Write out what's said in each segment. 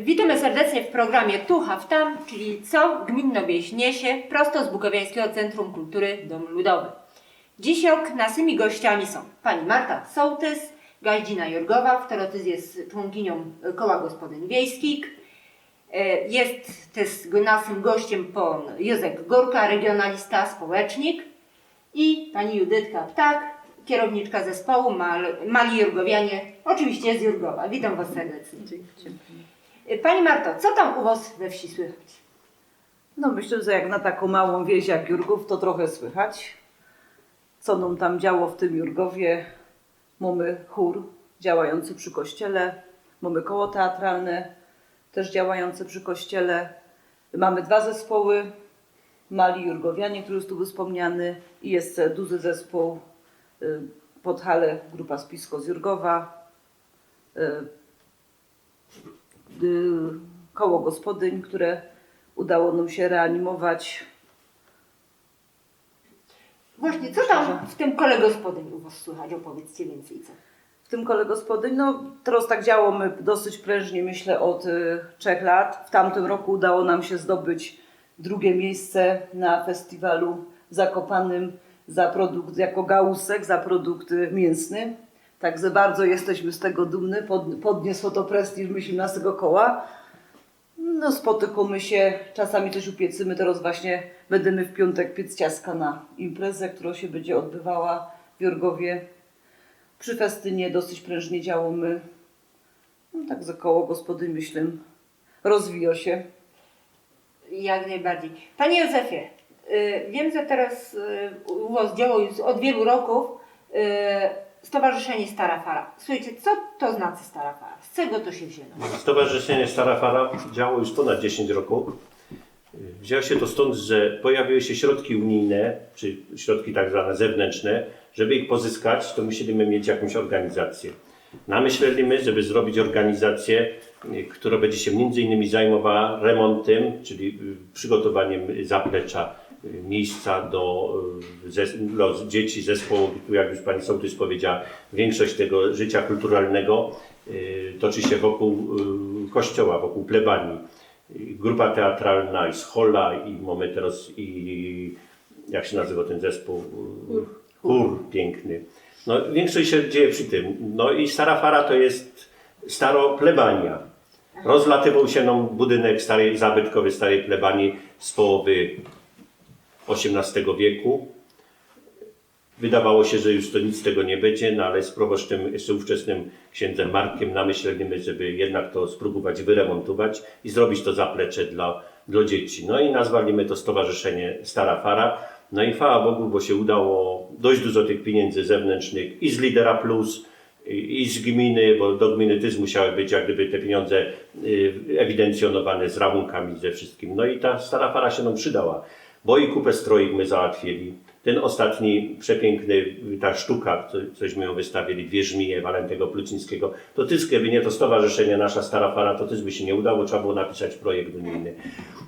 Witamy serdecznie w programie Tu Haw Tam, czyli co gminna wieś niesie prosto z Bukowiańskiego Centrum Kultury Dom Ludowy. Dziś naszymi gościami są pani Marta Sołtys, Gajdzina Jurgowa, która też jest członkinią Koła Gospodyń Wiejskich. E, Jest też naszym gościem pan Józef Górka, regionalista, społecznik i pani Judytka Ptak, kierowniczka zespołu Mal, Mali Jurgowianie, oczywiście z Jurgowa. Witam was serdecznie. Pani Marto, co tam u Was we wsi słychać? No myślę, że jak na taką małą wieś jak Jurgów, to trochę słychać. Co nam tam działo w tym Jurgowie? Mamy chór działający przy kościele, mamy koło teatralne też działające przy kościele. Mamy dwa zespoły, Mali Jurgowianie, który jest tu był wspomniany i jest duży zespół y, pod halę, grupa Spisko z Jurgowa. Y, koło gospodyń, które udało nam się reanimować. Właśnie, co tam w tym kole gospodyń u Was słychać? Opowiedzcie więcej co. W tym kole gospodyń, no teraz tak działo my dosyć prężnie, myślę, od y, trzech lat. W tamtym roku udało nam się zdobyć drugie miejsce na festiwalu Zakopanym za produkt, jako gałusek, za produkt y, mięsny. Także bardzo jesteśmy z tego dumny. Pod, podniosło to prestiż, myślę, naszego koła. No spotykamy się, czasami coś upiecymy. Teraz właśnie będziemy w piątek piec ciaska na imprezę, która się będzie odbywała w Jurgowie. Przy festynie dosyć prężnie działamy. No tak za koło gospody myślę rozwija się. Jak najbardziej. Panie Józefie, y, wiem, że teraz y, u Was działa już od wielu roków y, Stowarzyszenie Stara Fara. Słuchajcie, co to znaczy Stara Fara? Z czego to się wzięło? Stowarzyszenie Stara Fara działało już ponad 10 roku. Wzięło się to stąd, że pojawiły się środki unijne, czy środki tak zwane zewnętrzne. Żeby ich pozyskać, to musieliśmy mieć jakąś organizację. Namyśleliśmy, żeby zrobić organizację, która będzie się między innymi zajmowała remontem, czyli przygotowaniem zaplecza, miejsca do, zes- dla dzieci, zespołu, tu jak już Pani Sołtys powiedziała, większość tego życia kulturalnego y, toczy się wokół y, kościoła, wokół plebanii. Grupa teatralna i schola i mamy teraz i jak się nazywa ten zespół? Chór. Chór piękny. No, większość się dzieje przy tym. No i Stara Fara to jest staro plebania. Rozlatywał się nam budynek starej, zabytkowy starej plebanii z połowy XVIII wieku. Wydawało się, że już to nic z tego nie będzie, no ale z proboszczem jeszcze ówczesnym księdzem Markiem namyśleliśmy, żeby jednak to spróbować wyremontować i zrobić to zaplecze dla, dla dzieci. No i nazwaliśmy to Stowarzyszenie Stara Fara. No i chwała Bogu, bo się udało dość dużo tych pieniędzy zewnętrznych i z Lidera Plus, i z gminy, bo do gminy też musiały być jak gdyby te pieniądze y, ewidencjonowane z rachunkami, ze wszystkim. No i ta stara para się nam przydała, bo i kupę stroik my załatwili. Ten ostatni przepiękny, ta sztuka, co, cośmy ją wystawili, dwie żmije Walentego Plucińskiego, to też gdyby nie to stowarzyszenie Nasza Stara Fara, to też by się nie udało, trzeba było napisać projekt unijny.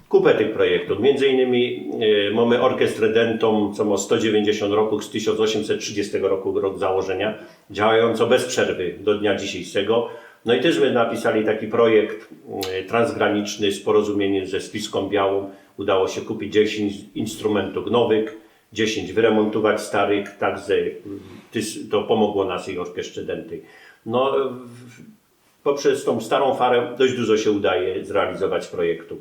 Kupę tych projektów, między innymi e, mamy Orkiestrę Dentom, co ma 190 roku, z 1830 roku rok założenia, działającą bez przerwy do dnia dzisiejszego. No i też my napisali taki projekt e, transgraniczny z porozumieniem ze Spiską Białą. Udało się kupić 10 instrumentów nowych, 10 wyremontować starych, także mm, to pomogło naszej orkiestrze Denty. No, poprzez tą starą farę dość dużo się udaje zrealizować projektów.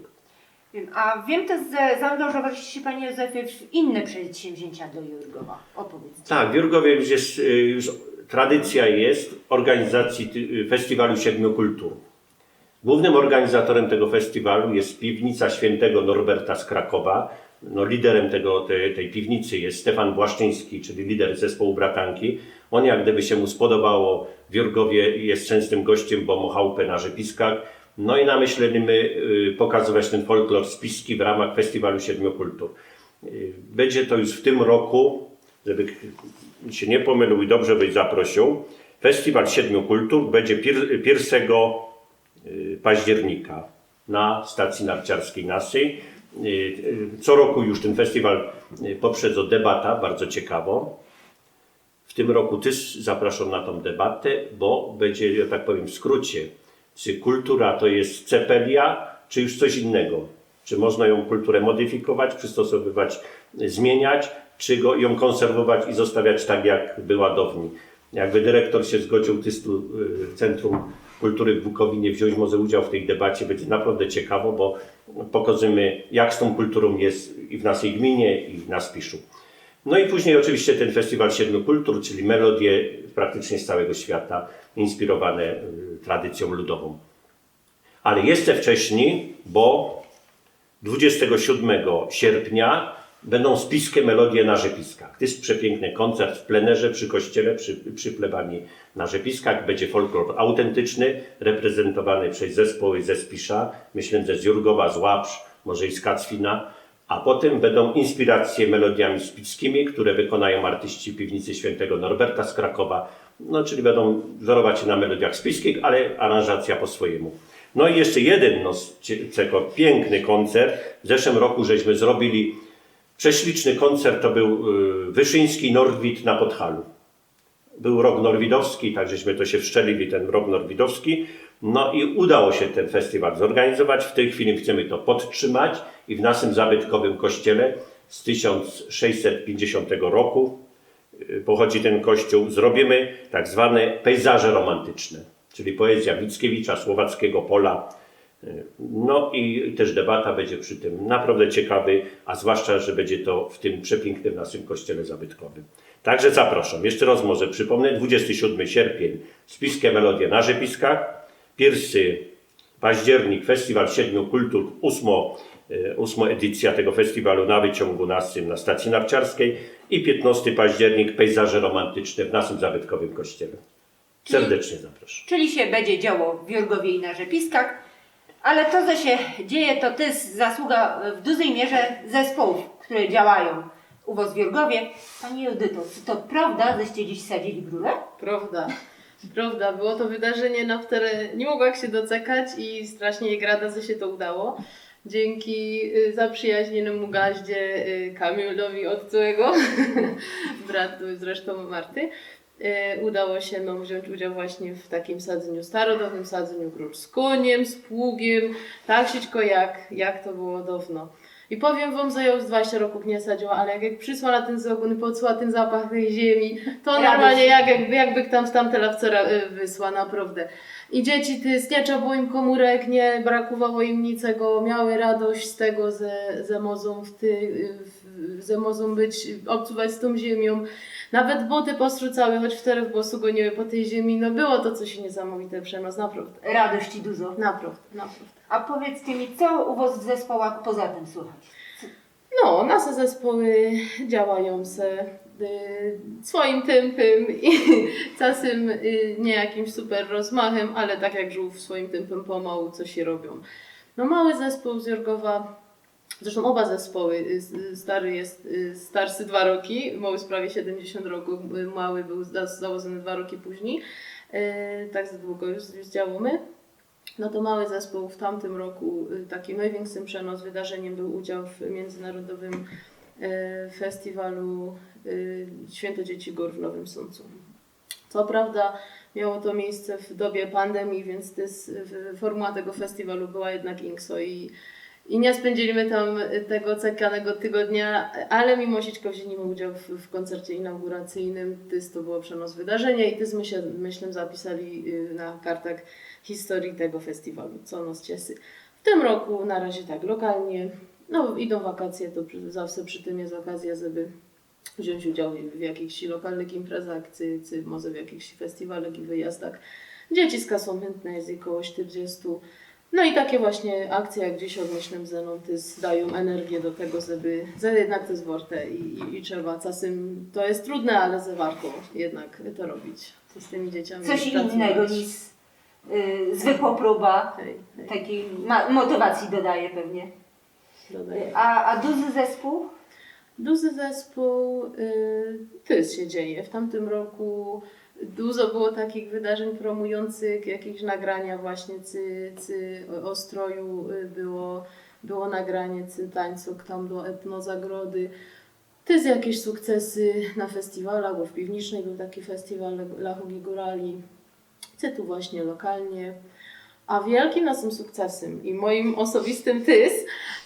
Wiem. A wiem też, że zaangażowaliście się Panie Józefie w inne przedsięwzięcia do Jurgowa. Opowiedzcie. Tak, w Jurgowie już jest, y, już tradycja jest organizacji y, Festiwalu Siedmiu Kultur. Głównym organizatorem tego festiwalu jest piwnica świętego Norberta z Krakowa. No, liderem tego, tej, tej piwnicy jest Stefan Błaszczyński, czyli lider zespołu Bratanki. On jak gdyby się mu spodobało w Jurgowie jest częstym gościem, bo mu na rzepiskach. No i namyśleliśmy y, pokazywać ten folklor spiski w ramach Festiwalu Siedmiu Kultur. Y, Będzie to już w tym roku, żeby się nie pomylił i dobrze byś zaprosił. Festiwal Siedmiu Kultur będzie pier, 1 y, października na stacji narciarskiej naszej. Y, y, Co roku już ten festiwal y, poprzedza debata, bardzo ciekawą. W tym roku też zapraszam na tą debatę, bo będzie, ja tak powiem w skrócie, czy kultura to jest cepelia, czy już coś innego. Czy można ją kulturę modyfikować, przystosowywać, zmieniać, czy go, ją konserwować i zostawiać tak, jak była dawniej. Jakby dyrektor się zgodził Tystu y, Centrum Kultury w Bukowinie wziąć może udział w tej debacie, będzie naprawdę ciekawo, bo pokażemy, jak z tą kulturą jest i w naszej gminie, i na Spiszu. No i później oczywiście ten Festiwal Siedmiu Kultur, czyli melodie praktycznie z całego świata, inspirowane y, tradycją ludową. Ale jeszcze wcześniej, bo 27 sierpnia będą spiskie melodie na Rzepiskach. To jest przepiękny koncert w plenerze przy kościele, przy, przy plebanii na Rzepiskach. Będzie folklor autentyczny, reprezentowany przez zespoły ze Spisza, myślę, że z Jurgowa, z Łabrz, może i z Kacwina. A potem będą inspiracje melodiami spickimi, które wykonają artyści piwnicy świętego Norberta z Krakowa. No, czyli będą wzorować się na melodiach spiskich, ale aranżacja po swojemu. No i jeszcze jeden no, piękny koncert. W zeszłym roku żeśmy zrobili prześliczny koncert, to był y, Wyszyński Norwid na Podhalu. Był rok norwidowski, tak żeśmy to się wszczelili, ten rok norwidowski. No i udało się ten festiwal zorganizować. W tej chwili chcemy to podtrzymać i w naszym zabytkowym kościele z 1650 roku y, pochodzi ten kościół, zrobimy tak zwane pejzaże romantyczne, czyli poezja Mickiewicza, Słowackiego Pola. No i też debata będzie przy tym naprawdę ciekawy, a zwłaszcza, że będzie to w tym przepięknym naszym kościele zabytkowym. Także zapraszam. Jeszcze raz może przypomnę, 27 sierpień Spiskie Melodie na Rzepiskach, 1 październik Festiwal Siedmiu Kultur, ósmo, e, ósma edycja tego festiwalu na wyciągu naszym na stacji narciarskiej i 15 październik Pejzaże Romantyczne w naszym zabytkowym kościele. Serdecznie zapraszam. Czyli się będzie działo w Jurgowie i na Rzepiskach, ale to, co się dzieje, to też zasługa w dużej mierze zespołów, które działają u Was w Jurgowie. Pani Judyto, czy to prawda, żeście dziś sadzili grule? Prawda. Prawda, było to wydarzenie, na które nie mogłam się doczekać i strasznie jej rada, że się to udało. Dzięki y, zaprzyjaźnionemu gaździe y, Kamilowi od całego, bratu zresztą Marty, udało się nam wziąć udział właśnie w takim sadzeniu starodawnym, sadzeniu grusz z koniem, z pługiem, tak sićko jak, jak to było dawno. I powiem wam, że ja już 20 roków nie sadziła, ale jak, jak przysła na ten i poczuła ten zapach tej ziemi, to normalnie jak, jakby, jakby tam z tamte lawcora y, wysła, naprawdę. I dzieci, ty, było im komórek, nie brakowało im niczego, miały radość z tego, że, że mogą w ty, w, że mogą być, obcuwać z tą ziemią. Nawet buty postrucały, choć czterech bosu goniły po tej ziemi, no było to coś niesamowite przenos, naprawdę. Radości dużo. Naprawdę, naprawdę. A powiedzcie mi, co u Was w zespołach poza tym słychać? No, nasze zespoły działają se y, swoim tempem i czasem y, nie jakimś super rozmachem, ale tak jak żółw swoim tempem pomału coś się robią. No mały zespół z Jorgowa, zresztą oba zespoły, y, stary jest y, starszy dwa roki, mały prawie 70 roku, y, mały był za- założony dwa roki później, y, tak za długo już, już działamy. No to mały zespół w tamtym roku, y, takim największym przenos wydarzeniem był udział w międzynarodowym y, festiwalu y, Święto Dzieci Gór w Nowym Sączu. Co prawda miało to miejsce w dobie pandemii, więc y, formuła tego festiwalu była jednak inkso i, i nie spędziliśmy tam tego czekanego tygodnia, ale mimo wszystko wzięliśmy udział w, w koncercie inauguracyjnym. Też to było przenos wydarzenia i też my się, myślę, zapisali y, na kartach historii tego festiwalu, co nas cieszy. W tym roku na razie tak lokalnie, no idą wakacje, to przy, zawsze przy tym jest okazja, żeby wziąć udział w, jakichś lokalnych imprezach, czy, czy może w jakichś festiwalach i wyjazdach. Dzieci z kasą chętne jest około 40. No i takie właśnie akcje jak dziś że no, też dają energię do tego, żeby, że jednak to jest warte i, i, i trzeba czasem, to jest trudne, ale że warto jednak to robić, co z tymi dzieciami Coś pracować. innego niż y, zwykła próba. Hej, hej. Takiej motywacji dodaje pewnie. A, a duży zespół? Duży zespół y, się dzieje. W tamtym roku dużo było takich wydarzeń promujących jakieś nagrania właśnie, czy, czy o stroju y, było, było nagranie, czy tańcu tam do etnozagrody. Też jakieś sukcesy na festiwalach, bo w Piwnicznej był taki festiwal Lachugi Górali, czy tu właśnie lokalnie. A wielkim naszym sukcesem i moim osobistym tys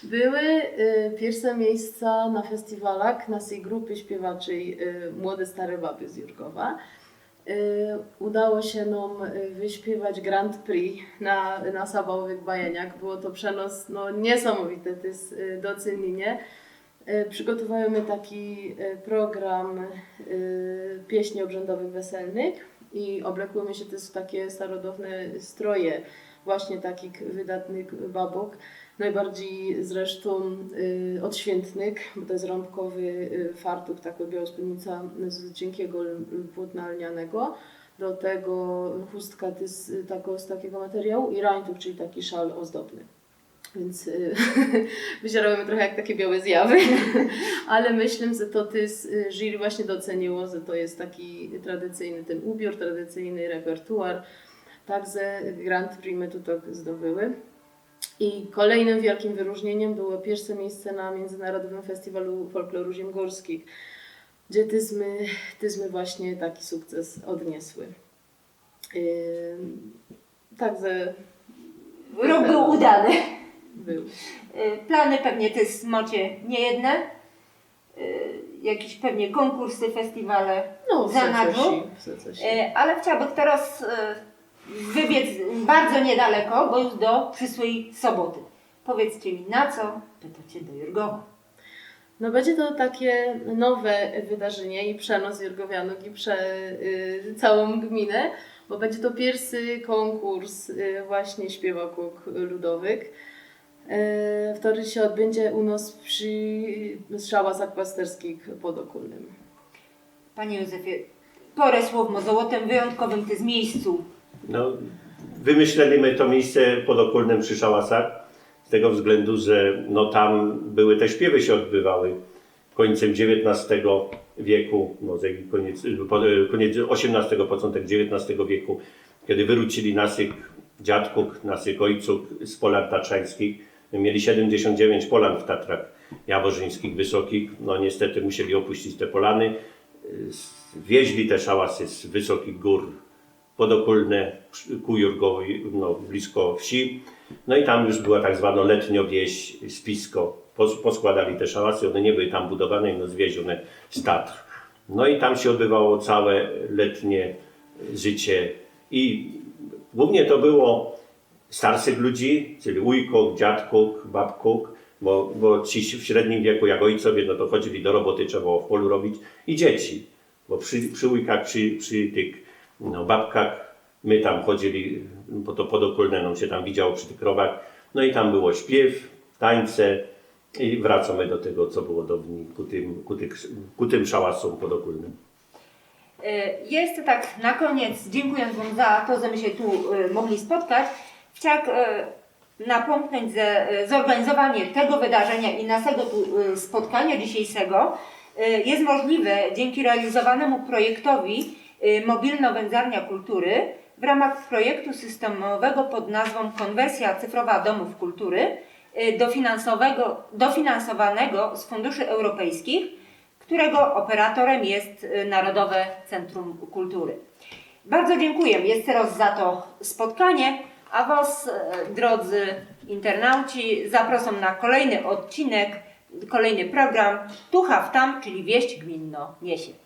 były y, pierwsze miejsca na festiwalach naszej grupy śpiewaczej y, Młode Stare Baby z Jurkowa. Y, udało się nam wyśpiewać Grand Prix na, na Sabałowych Bajeniach. Było to przenos no, niesamowite, to jest y, docenienie. Y, Przygotowujemy taki program pieśni obrzędowych weselnych i oblekujemy się też w takie starodawne stroje, właśnie takich wydatnych babok. Najbardziej zresztą y, odświętnych, bo to jest rąbkowy y, fartuch, taka biała spódnica z cienkiego płótna lnianego. Do tego chustka jest y, tako, z takiego materiału i rańtuch, czyli taki szal ozdobny. Więc y, wyzieramy trochę jak takie białe zjawy, ale myślę, że to y, jury właśnie doceniło, że to jest taki tradycyjny ten ubiór, tradycyjny repertuar. Także Grand Prix my tu tak zdobyły. I kolejnym wielkim wyróżnieniem było pierwsze miejsce na Międzynarodowym Festiwalu Folkloru Ziemgórskich, gdzie tyzmy, tyzmy właśnie taki sukces odniesły. Ym, Także Rok był udany. był. Y, Plany pewnie też macie niejedne. Y, Jakieś pewnie konkursy, festiwale. No, Za wse nadrzu? coś, wse coś. Y, Ale chciałabym teraz y, wybiec bardzo niedaleko, bo już do przyszłej soboty. Powiedzcie mi na co pytacie do Jurgowa. No będzie to takie nowe wydarzenie i przenos Jurgowianów i prze y, całą gminę, bo będzie to pierwszy konkurs y, właśnie śpiewaków ludowych, y, który się odbędzie u nas przy strzałach pasterskich pod Okulnym. Panie Józefie, porę słowmo złotem wyjątkowym to z miejscu. No, wymyśleliśmy to miejsce pod Okulnem przy Szałasach z tego względu, że no, tam były te śpiewy się odbywały końcem XIX wieku, może koniec, koniec XVIII, początek XIX wieku, kiedy wrócili naszych dziadków, naszych ojców z Polan Tatrzańskich. Mieli 79 polan w Tatrach Jaworzyńskich Wysokich. No niestety musieli opuścić te polany. Wieźli te szałasy z wysokich gór podokulne ku Jurgowi, no, blisko wsi. No i tam już była tak zwana letnio wieś, spisko. Pos- Poskładali te szałasy, one nie były tam budowane, no zwiezione z Tatr. No i tam się odbywało całe letnie życie i głównie to było starszych ludzi, czyli ujków, dziadków, babków, bo, bo ci w średnim wieku, jak ojcowie, no to chodzili do roboty, trzeba było w polu robić i dzieci, bo przy, przy przy, przy tych no, babkach, my tam chodzili, bo to podokulne nam się tam widziało przy tych krowach, no i tam było śpiew, tańce i wracamy do tego, co było dawniej, ku tym, ku ku tym szałasom podokulnym. Y, Jest tak na koniec, dziękując Wam za to, że my się tu y, mogli spotkać, chciałam y, napomknąć, że zorganizowanie tego wydarzenia i naszego tu spotkania dzisiejszego jest możliwe dzięki realizowanemu projektowi Mobilno-Wędzarnia Kultury w ramach projektu systemowego pod nazwą Konwersja cyfrowa domów kultury y, dofinansowanego z funduszy europejskich którego operatorem jest y, Narodowe Centrum Kultury. Bardzo dziękuję jeszcze raz za to spotkanie, a Was, drodzy internauci, zapraszam na kolejny odcinek, kolejny program Tu Haw Tam, czyli Wieść Gminno Niesie.